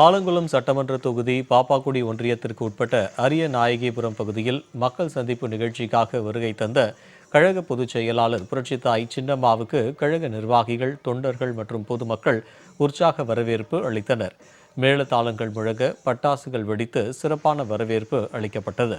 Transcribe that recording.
ஆலங்குளம் சட்டமன்ற தொகுதி பாப்பாக்குடி ஒன்றியத்திற்கு உட்பட்ட அரிய நாயகிபுரம் பகுதியில் மக்கள் சந்திப்பு நிகழ்ச்சிக்காக வருகை தந்த கழக பொதுச் செயலாளர் புரட்சித்தாய் சின்னம்மாவுக்கு கழக நிர்வாகிகள் தொண்டர்கள் மற்றும் பொதுமக்கள் உற்சாக வரவேற்பு அளித்தனர். மேளதாளங்கள் முழங்க பட்டாசுகள் வெடித்து சிறப்பான வரவேற்பு அளிக்கப்பட்டது.